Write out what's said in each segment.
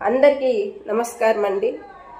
అందరికీ నమస్కారం అండి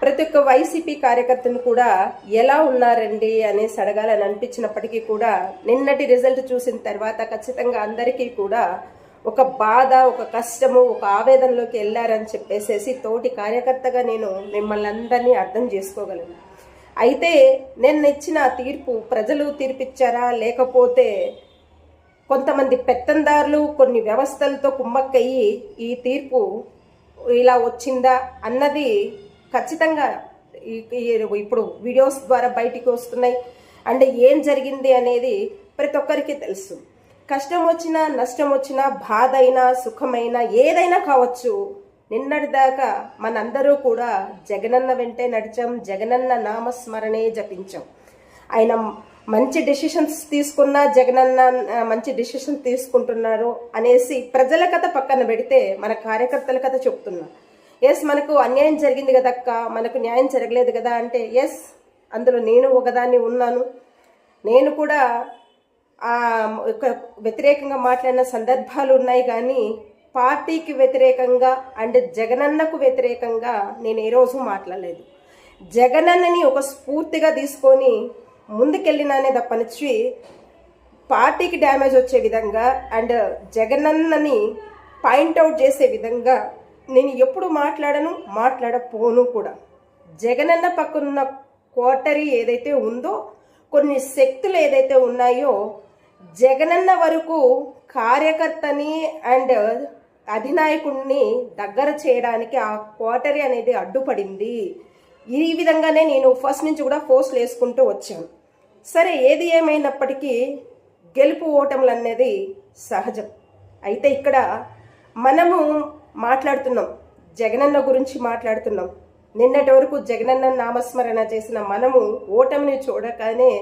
ప్రతి ఒక్క వైసీపీ కార్యకర్తను కూడా ఎలా ఉన్నారండి అనేసి అడగాలని అనిపించినప్పటికీ కూడా నిన్నటి రిజల్ట్ చూసిన తర్వాత ఖచ్చితంగా అందరికీ కూడా ఒక బాధ ఒక కష్టము ఒక ఆవేదనలోకి వెళ్ళారని చెప్పేసేసి తోటి కార్యకర్తగా నేను మిమ్మల్ని అందరినీ అర్థం చేసుకోగలను. అయితే నేను ఇచ్చిన తీర్పు ప్రజలు తీర్పిచ్చారా? లేకపోతే కొంతమంది పెత్తందారులు కొన్ని వ్యవస్థలతో కుమ్మక్కయ్యి ఈ తీర్పు ఇలా వచ్చిందా అన్నది ఖచ్చితంగా ఇప్పుడు వీడియోస్ ద్వారా బయటికి వస్తున్నాయి. అండ్ ఏం జరిగింది అనేది ప్రతి ఒక్కరికి తెలుసు. కష్టం వచ్చినా నష్టం వచ్చినా బాధ అయినా సుఖమైనా ఏదైనా కావచ్చు నిన్నటిదాకా మనందరూ కూడా జగనన్న వెంటే నడిచాం జగనన్న నామస్మరణే జపించాం. ఆయన మంచి డెసిషన్స్ తీసుకున్న జగనన్న మంచి డెసిషన్స్ తీసుకుంటున్నారు అనేసి ప్రజల కథ పక్కన పెడితే మన కార్యకర్తల కథ చెప్తున్నా. ఎస్ మనకు అన్యాయం జరిగింది కదక్క మనకు న్యాయం జరగలేదు కదా అంటే ఎస్ అందులో నేను ఒకదాన్ని ఉన్నాను. నేను కూడా ఆ, ఒక వ్యతిరేకంగా మాట్లాడిన సందర్భాలు ఉన్నాయి కానీ పార్టీకి వ్యతిరేకంగా అండ్ జగనన్నకు వ్యతిరేకంగా నేను ఏ రోజు మాట్లాడలేదు. జగనన్నని ఒక స్ఫూర్తిగా తీసుకొని ముందుకెళ్ళినానే తప్పనిచ్చి పార్టీకి డ్యామేజ్ వచ్చే విధంగా అండ్ జగనన్నని పాయింట్అవుట్ చేసే విధంగా నేను ఎప్పుడు మాట్లాడను మాట్లాడపోను కూడా. జగనన్న పక్కనున్న కోటరీ ఏదైతే ఉందో కొన్ని శక్తులు ఏదైతే ఉన్నాయో జగనన్న వరకు కార్యకర్తని అండ్ అధినాయకుడిని దగ్గర చేయడానికి ఆ కోటరీ అనేది అడ్డుపడింది. ఈ విధంగానే నేను ఫస్ట్ నుంచి కూడా ఫోర్స్లు వేసుకుంటూ వచ్చాను. సరే ఏది ఏమైనప్పటికీ గెలుపు ఓటములు అనేది సహజం. అయితే ఇక్కడ మనము మాట్లాడుతున్నాం జగనన్న గురించి మాట్లాడుతున్నాం. నిన్నటి వరకు జగనన్న నామస్మరణ చేసిన మనము ఓటమిని చూడగానే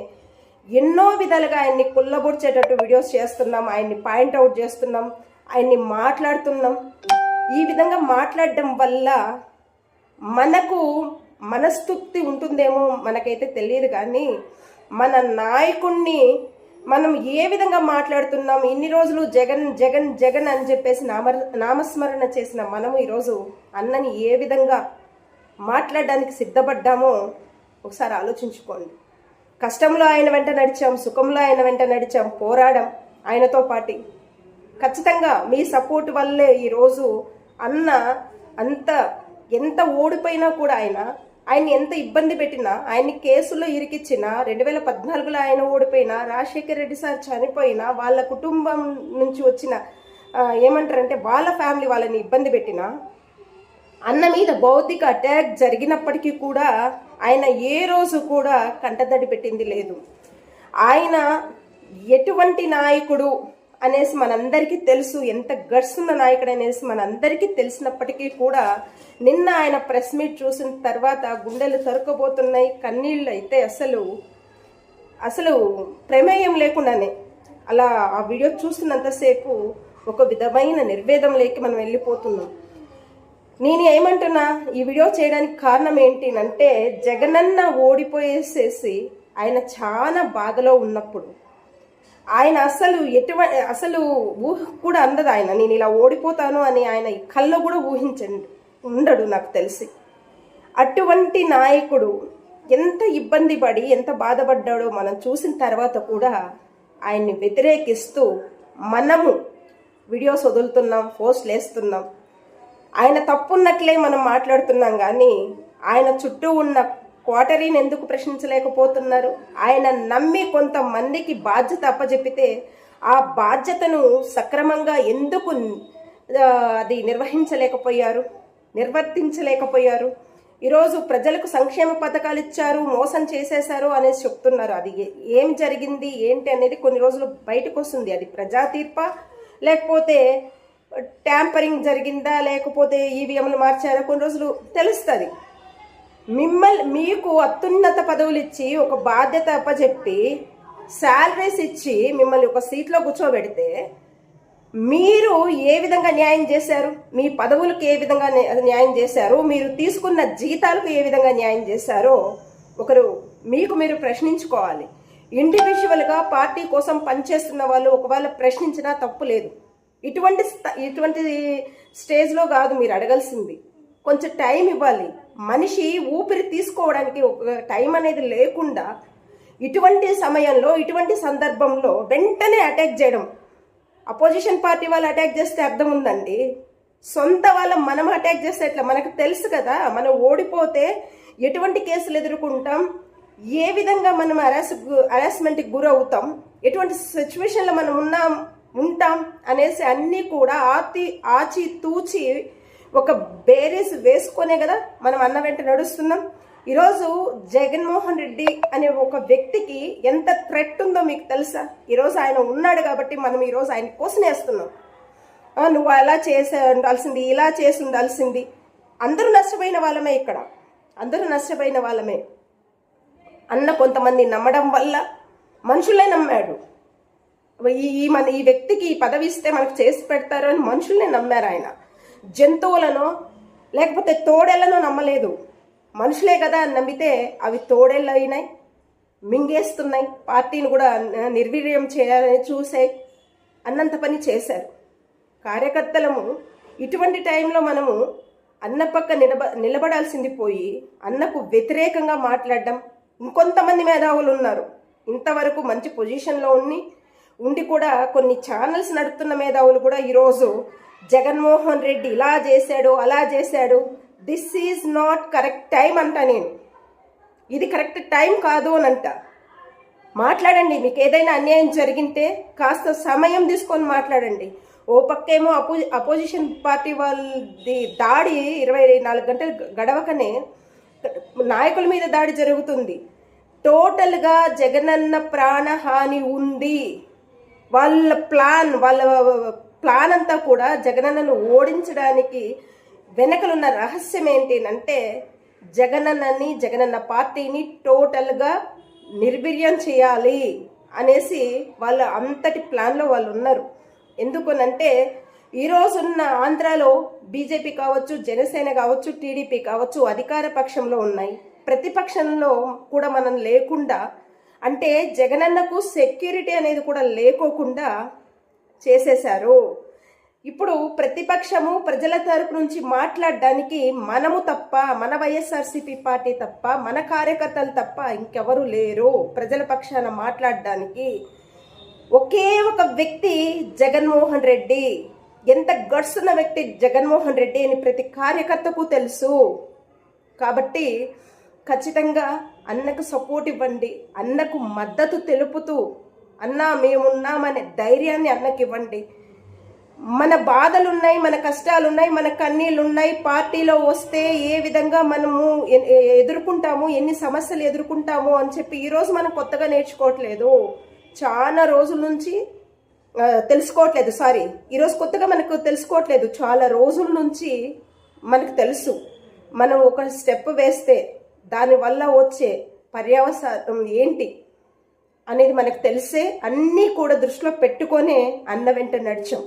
ఎన్నో విధాలుగా ఆయన్ని కుల్లబొడిచేటట్టు వీడియోస్ చేస్తున్నాం ఆయన్ని పాయింట్అవుట్ చేస్తున్నాం ఆయన్ని మాట్లాడుతున్నాం. ఈ విధంగా మాట్లాడడం వల్ల మనకు మనస్తృప్తి ఉంటుందేమో మనకైతే తెలియదు కానీ మన నాయకుణ్ణి మనం ఏ విధంగా మాట్లాడుతున్నాం? ఇన్ని రోజులు జగన్ జగన్ జగన్ అని చెప్పేసి నామ నామస్మరణ చేసిన మనము ఈరోజు అన్నని ఏ విధంగా మాట్లాడడానికి సిద్ధపడ్డామో ఒకసారి ఆలోచించుకోండి. కష్టంలో ఆయన వెంట నడిచాం సుఖంలో ఆయన వెంట నడిచాం పోరాడం ఆయనతో పాటి. ఖచ్చితంగా మీ సపోర్ట్ వల్లే ఈరోజు అన్న అంత ఎంత ఓడిపోయినా కూడా ఆయన ఆయన్ని ఎంత ఇబ్బంది పెట్టినా ఆయన్ని కేసులో ఇరికిచ్చినా రెండు వేల పద్నాలుగులో ఆయన ఓడిపోయినా రాజశేఖర రెడ్డి సార్ చనిపోయినా వాళ్ళ కుటుంబం నుంచి వచ్చిన ఏమంటారంటే వాళ్ళ ఫ్యామిలీ వాళ్ళని ఇబ్బంది పెట్టినా అన్న మీద భౌతిక అటాక్ జరిగినప్పటికీ కూడా ఆయన ఏ రోజు కూడా కంటతడి పెట్టింది లేదు. ఆయన ఎటువంటి నాయకుడు అనేసి మనందరికీ తెలుసు. ఎంత గట్స్ ఉన్న నాయకుడు అనేసి మనందరికీ తెలిసినప్పటికీ కూడా నిన్న ఆయన ప్రెస్ మీట్ చూసిన తర్వాత గుండెలు తరుకబోతున్నాయి కన్నీళ్ళు అయితే అసలు అసలు ప్రమేయం లేకుండానే. అలా ఆ వీడియో చూస్తున్నంతసేపు ఒక విధమైన నిర్వేదంలోకి మనం వెళ్ళిపోతున్నాం. నేను ఏమంటున్నా ఈ వీడియో చేయడానికి కారణం ఏంటి అంటే జగనన్న ఓడిపోయేసేసి ఆయన చాలా బాధలో ఉన్నప్పుడు. ఆయన అసలు ఎటువంటి అసలు ఊహ కూడా అందదు ఆయన. నేను ఇలా ఓడిపోతాను అని ఆయన కల్లో కూడా ఊహించండి ఉండడు నాకు తెలిసి. అటువంటి నాయకుడు ఎంత ఇబ్బంది పడి ఎంత బాధపడ్డాడో మనం చూసిన తర్వాత కూడా ఆయన్ని వ్యతిరేకిస్తూ మనము వీడియోస్ వదులుతున్నాం పోస్ట్లు వేస్తున్నాం ఆయన తప్పున్నట్లే మనం మాట్లాడుతున్నాం కానీ ఆయన చుట్టూ ఉన్న కోటరీని ఎందుకు ప్రశ్నించలేకపోతున్నారు? ఆయన నమ్మి కొంతమందికి బాధ్యత అప్పజెప్పితే ఆ బాధ్యతను సక్రమంగా ఎందుకు అది నిర్వహించలేకపోయారు? నిర్వర్తించలేకపోయారు? ఈరోజు ప్రజలకు సంక్షేమ పథకాలు ఇచ్చారు మోసం చేసేశారు అనేసి చెప్తున్నారు. అది ఏం జరిగింది ఏంటి అనేది కొన్ని రోజులు బయటకు వస్తుంది అది ప్రజా తీర్ప? లేకపోతే ట్యాంపరింగ్ జరిగిందా? లేకపోతే ఈవీఎంలు మార్చారా? కొన్ని రోజులు తెలుస్తుంది. మిమ్మల్ని మీకు అత్యున్నత పదవులు ఇచ్చి ఒక బాధ్యత అప్పచెప్పి శాలరీస్ ఇచ్చి మిమ్మల్ని ఒక సీట్లో కూర్చోబెడితే మీరు ఏ విధంగా న్యాయం చేశారు? మీ పదవులకు ఏ విధంగా న్యాయం చేశారు? మీరు తీసుకున్న జీతాలకు ఏ విధంగా న్యాయం చేశారో ఒకరు మీకు మీరు ప్రశ్నించుకోవాలి. ఇండివిజువల్గా పార్టీ కోసం పనిచేస్తున్న వాళ్ళు ఒకవేళ ప్రశ్నించినా తప్పు లేదు. ఇటువంటి ఇటువంటి స్టేజ్లో కాదు మీరు అడగాల్సింది. కొంచెం టైం ఇవ్వాలి. మనిషి ఊపిరి తీసుకోవడానికి ఒక టైం అనేది లేకుండా ఇటువంటి సమయంలో ఇటువంటి సందర్భంలో వెంటనే అటాక్ చేయడం. అపోజిషన్ పార్టీ వాళ్ళు అటాక్ చేస్తే అర్థం ఉందండి. సొంత వాళ్ళ మనం అటాక్ చేస్తే ఎట్లా? మనకు తెలుసు కదా మనం ఓడిపోతే ఎటువంటి కేసులు ఎదుర్కొంటాం? ఏ విధంగా మనం అరాస్ హరాస్మెంట్కి గురవుతాం? ఎటువంటి సిచ్యువేషన్లో మనం ఉన్నాం ఉంటాం అనేసి అన్నీ కూడా ఆతి ఆచి తూచి ఒక బేరీస్ వేసుకొనే కదా మనం అన్న వెంట నడుస్తున్నాం. ఈరోజు జగన్మోహన్ రెడ్డి అనే ఒక వ్యక్తికి ఎంత థ్రెట్ ఉందో మీకు తెలుసా? ఈరోజు ఆయన ఉన్నాడు కాబట్టి మనం ఈరోజు ఆయన కోసం వేస్తున్నాం. నువ్వు అలా చేసే ఉండాల్సింది ఇలా చేసి ఉండాల్సింది. అందరూ నష్టపోయిన వాళ్ళమే ఇక్కడ. అందరూ నష్టపోయిన వాళ్ళమే. అన్న కొంతమంది నమ్మడం వల్ల మనుషులే నమ్మాడు. ఈ ఈ మన ఈ వ్యక్తికి ఈ పదవి ఇస్తే మనకు చేసి పెడతారు అని మనుషుల్నే నమ్మారు ఆయన. జంతువులను లేకపోతే తోడేళ్ళను నమ్మలేదు. మనుషులే కదా అని నమ్మితే అవి తోడేళ్ళు అయినాయి మింగేస్తున్నాయి. పార్టీని కూడా నిర్వీర్యం చేయాలని చూసే అన్నంత పని చేశారు. కార్యకర్తలము ఇటువంటి టైంలో మనము అన్న పక్క నిలబ నిలబడాల్సింది పోయి అన్నకు వ్యతిరేకంగా మాట్లాడడం ఇంకొంతమంది మేధావులు ఉన్నారు. ఇంతవరకు మంచి పొజిషన్లో ఉండి ఉండి కూడా కొన్ని ఛానల్స్ నడుపుతున్న మేధావులు కూడా ఈరోజు జగన్మోహన్ రెడ్డి ఇలా చేశాడు అలా చేశాడు. This is not correct time అంట నేను. ఇది కరెక్ట్ టైం కాదు అని అంట. మాట్లాడండి మీకు ఏదైనా అన్యాయం జరిగింటే కాస్త సమయం తీసుకొని మాట్లాడండి. ఓ పక్కేమో అపో అపోజిషన్ పార్టీ వాళ్ళది దాడి ఇరవై నాలుగు గంటలు గడవకనే నాయకుల మీద దాడి జరుగుతుంది. టోటల్గా జగనన్న ప్రాణహాని ఉంది. వాళ్ళ ప్లాన్ వాళ్ళ ప్లాన్ అంతా కూడా జగనన్నను ఓడించడానికి వెనకలున్న రహస్యం ఏంటినంటే జగనన్నని జగనన్న పార్టీని టోటల్గా నిర్వీర్యం చేయాలి అనేసి వాళ్ళ అంతటి ప్లాన్లో వాళ్ళు ఉన్నారు ఎందుకనంటే ఈరోజున్న ఆంధ్రాలో బీజేపీ కావచ్చు జనసేన కావచ్చు టీడీపీ కావచ్చు అధికార పక్షంలో ఉన్నాయి. ప్రతిపక్షంలో కూడా మనం లేకుండా అంటే జగనన్నకు సెక్యూరిటీ అనేది కూడా లేకోకుండా చేసేశారు. ఇప్పుడు ప్రతిపక్షము ప్రజల తరపు నుంచి మాట్లాడడానికి మనము తప్ప మన వైఎస్ఆర్సీపీ పార్టీ తప్ప మన కార్యకర్తలు తప్ప ఇంకెవరు లేరు ప్రజల పక్షాన మాట్లాడడానికి. ఒకే ఒక వ్యక్తి జగన్మోహన్ రెడ్డి. ఎంత గట్స్ ఉన్న వ్యక్తి జగన్మోహన్ రెడ్డి అని ప్రతి కార్యకర్తకు తెలుసు. కాబట్టి ఖచ్చితంగా అన్నకు సపోర్ట్ ఇవ్వండి అన్నకు మద్దతు తెలుపుతూ అన్న మేమున్నామనే ధైర్యాన్ని అన్నకి ఇవ్వండి మన బాధలు ఉన్నాయి మన కష్టాలు ఉన్నాయి మన కన్నీళ్ళు ఉన్నాయి పార్టీలో వస్తే ఏ విధంగా మనము ఎదుర్కొంటాము ఎన్ని సమస్యలు ఎదుర్కొంటాము అని చెప్పి ఈరోజు మనం కొత్తగా నేర్చుకోవట్లేదు. చాలా రోజుల నుంచి తెలుసుకోవట్లేదు. సారీ ఈరోజు కొత్తగా మనకు తెలుసుకోవట్లేదు. చాలా రోజుల నుంచి మనకు తెలుసు. మనం ఒక స్టెప్ వేస్తే దానివల్ల వచ్చే పర్యవసానం ఏంటి? అనేది మనకు తెలిసే అన్నీ కూడా దృష్టిలో పెట్టుకొనే అన్న వెంట నడిచాం.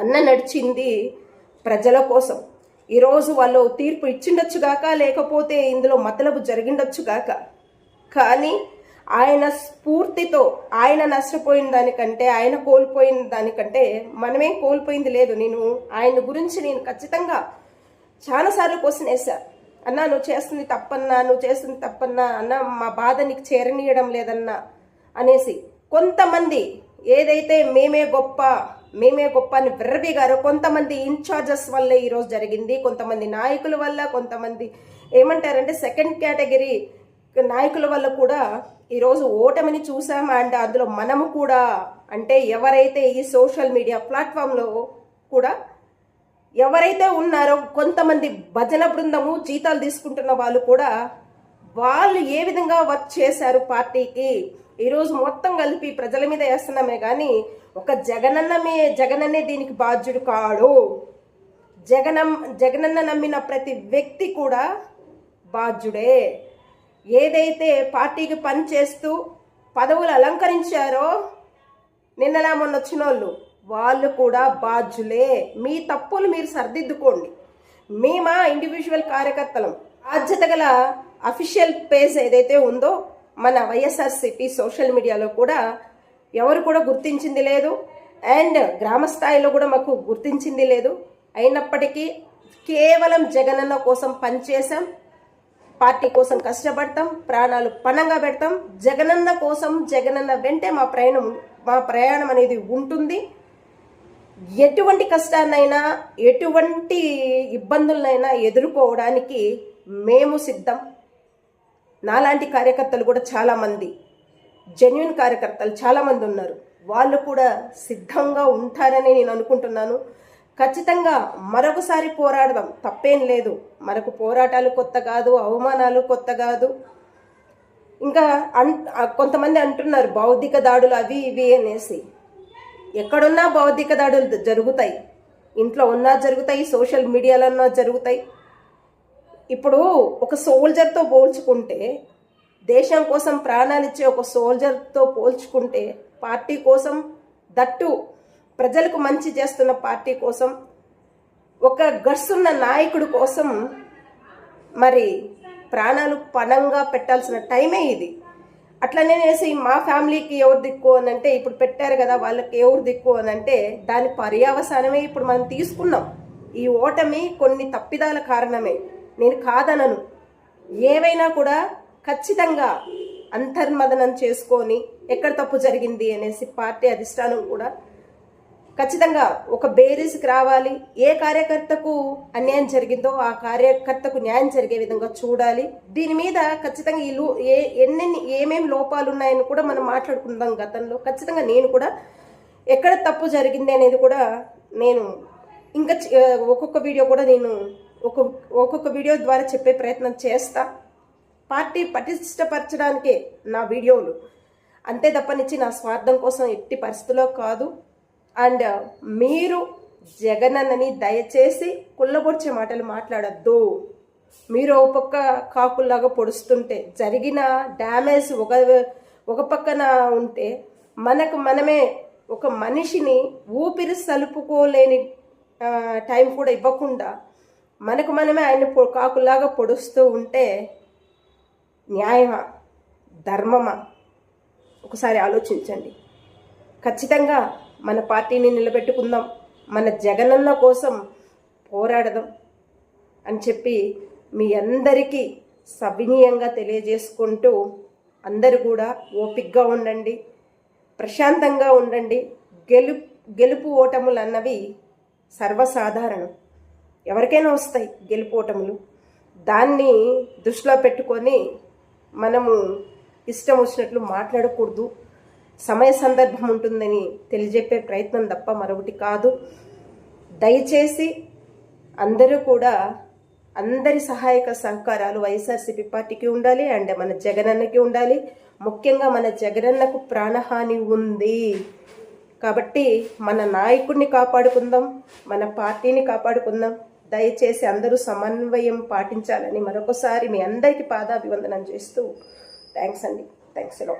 అన్న నడిచింది ప్రజల కోసం. ఈరోజు వాళ్ళు తీర్పు ఇచ్చిండొచ్చుగాక లేకపోతే ఇందులో మతలబు జరిగిండొచ్చు గాక. కానీ ఆయన స్ఫూర్తితో ఆయన నష్టపోయిన దానికంటే ఆయన కోల్పోయిన దానికంటే మనమేం కోల్పోయింది లేదు. నేను ఆయన గురించి నేను ఖచ్చితంగా చాలాసార్లు క్వశ్చన్ వేసా అన్నా నువ్వు చేస్తుంది తప్పన్నా నువ్వు చేస్తుంది తప్పన్నా అన్న మా బాధ నీకు చేరనీయడం లేదన్నా అనేసి కొంతమంది ఏదైతే మేమే గొప్ప మేమే గొప్ప అని విర్రబీగారో కొంతమంది ఇన్ఛార్జెస్ వల్లే ఈరోజు జరిగింది కొంతమంది నాయకుల వల్ల కొంతమంది ఏమంటారంటే సెకండ్ కేటగిరీ నాయకుల వల్ల కూడా ఈరోజు ఓటమిని చూసాం అండ్ అందులో మనము కూడా అంటే ఎవరైతే ఈ సోషల్ మీడియా ప్లాట్ఫామ్లో కూడా ఎవరైతే ఉన్నారో కొంతమంది భజన బృందము జీతాలు తీసుకుంటున్న వాళ్ళు కూడా వాళ్ళు ఏ విధంగా వర్క్ చేశారు పార్టీకి? ఈరోజు మొత్తం కలిపి ప్రజల మీద వేస్తున్నామే కానీ ఒక జగనన్నమే జగనన్నే దీనికి బాధ్యుడు కాడు. జగనం జగనన్న నమ్మిన ప్రతి వ్యక్తి కూడా బాధ్యుడే. ఏదైతే పార్టీకి పని చేస్తూ పదవులు అలంకరించారో నిన్నలా మొన్న వచ్చిన వాళ్ళు వాళ్ళు కూడా బాధ్యులే. మీ తప్పులు మీరు సర్దిద్దుకోండి. మేమా ఇండివిజువల్ కార్యకర్తలం. బాధ్యత గల అఫీషియల్ పేజ్ ఏదైతే ఉందో మన వైఎస్ఆర్సిపి సోషల్ మీడియాలో కూడా ఎవరు కూడా గుర్తించింది లేదు. అండ్ గ్రామ స్థాయిలో కూడా మాకు గుర్తించింది లేదు. అయినప్పటికీ కేవలం జగనన్న కోసం పనిచేసాం పార్టీ కోసం కష్టపడతాం. ప్రాణాలు పణంగా పెడతాం. జగనన్న కోసం జగనన్న వెంటే మా ప్రయాణం మా ప్రయాణం అనేది ఉంటుంది. ఎటువంటి కష్టాన్నైనా ఎటువంటి ఇబ్బందులనైనా ఎదుర్కోవడానికి మేము సిద్ధం. నాలాంటి కార్యకర్తలు కూడా చాలామంది జెన్యున్ కార్యకర్తలు చాలామంది ఉన్నారు. వాళ్ళు కూడా సిద్ధంగా ఉంటారని నేను అనుకుంటున్నాను. ఖచ్చితంగా మరొకసారి పోరాడదాం. తప్పేం లేదు. మనకు పోరాటాలు కొత్త కాదు అవమానాలు కొత్త కాదు. ఇంకా అన్ కొంతమంది అంటున్నారు బౌద్ధిక దాడులు అవి ఇవి అనేసి. ఎక్కడున్నా బౌద్ధిక దాడులు జరుగుతాయి. ఇంట్లో ఉన్నా జరుగుతాయి సోషల్ మీడియాలో ఉన్నా జరుగుతాయి. ఇప్పుడు ఒక సోల్జర్తో పోల్చుకుంటే దేశం కోసం ప్రాణాలు ఇచ్చే ఒక సోల్జర్తో పోల్చుకుంటే పార్టీ కోసం దట్టు ప్రజలకు మంచి చేస్తున్న పార్టీ కోసం ఒక గర్సున్న నాయకుడు కోసం మరి ప్రాణాలు పణంగా పెట్టాల్సిన టైమే ఇది. అట్లనే వేసి మా ఫ్యామిలీకి ఎవరు దిక్కు అని అంటే ఇప్పుడు పెట్టారు కదా వాళ్ళకి ఎవరు దిక్కు అని అంటే దాని పర్యావసానమే ఇప్పుడు మనం తీసుకున్నాం. ఈ ఓటమి కొన్ని తప్పిదాల కారణమే. నేను కాదనను. ఏవైనా కూడా ఖచ్చితంగా అంతర్మదనం చేసుకొని ఎక్కడ తప్పు జరిగింది అనేసి పార్టీ అధిష్టానం కూడా ఖచ్చితంగా ఒక బేరీస్కి రావాలి. ఏ కార్యకర్తకు అన్యాయం జరిగిందో ఆ కార్యకర్తకు న్యాయం జరిగే విధంగా చూడాలి. దీని మీద ఖచ్చితంగా ఈ లో- ఏ ఎన్నెన్ని ఏమేమి లోపాలు ఉన్నాయని కూడా మనం మాట్లాడుకుందాం గతంలో. ఖచ్చితంగా నేను కూడా ఎక్కడ తప్పు జరిగింది అనేది కూడా నేను ఇంకా ఒక్కొక్క వీడియో కూడా నేను ఒక్కొక్క ఒక్కొక్క వీడియో ద్వారా చెప్పే ప్రయత్నం చేస్తా. పార్టీ పటిష్టపరచడానికే నా వీడియోలు. అంతే తప్పనిచ్చి నా స్వార్థం కోసం ఎట్టి పరిస్థితుల్లో కాదు. అండ్ మీరు జగనన్నని దయచేసి కుళ్ళబొడిచే మాటలు మాట్లాడద్దు. మీరు ఒక పక్క కాకుల్లాగా పొడుస్తుంటే జరిగిన డ్యామేజ్ ఒక ఒక పక్కన ఉంటే మనకు మనమే ఒక మనిషిని ఊపిరి సలుపుకోలేని టైం కూడా ఇవ్వకుండా మనకు మనమే ఆయన పొ- పొడుస్తూ ఉంటే న్యాయమా? ధర్మమా? ఒకసారి ఆలోచించండి. ఖచ్చితంగా మన పార్టీని నిలబెట్టుకుందాం. మన జగనన్న కోసం పోరాడదాం అని చెప్పి మీ అందరికీ సవినీయంగా తెలియజేసుకుంటూ అందరూ కూడా ఓపిక్గా ఉండండి. ప్రశాంతంగా ఉండండి. గెలు గెలుపు ఓటములు అన్నవి సర్వసాధారణం. ఎవరికైనా వస్తాయి గెలుపు దాన్ని దృష్టిలో పెట్టుకొని మనము ఇష్టం వచ్చినట్లు మాట్లాడకూడదు. సమయ సందర్భం ఉంటుందని తెలియజెప్పే ప్రయత్నం తప్ప మరొకటి కాదు. దయచేసి అందరూ కూడా అందరి సహాయక సహకారాలు వైఎస్ఆర్సీపీ పార్టీకి ఉండాలి అండ్ మన జగనన్నకి ఉండాలి. ముఖ్యంగా మన జగనన్నకు ప్రాణహాని ఉంది. కాబట్టి మన నాయకుడిని కాపాడుకుందాం మన పార్టీని కాపాడుకుందాం. దయచేసి అందరూ సమన్వయం పాటించాలని మరొకసారి మీ అందరికీ పాదాభివందనం చేస్తూ థ్యాంక్స్ అండి. థ్యాంక్స్లో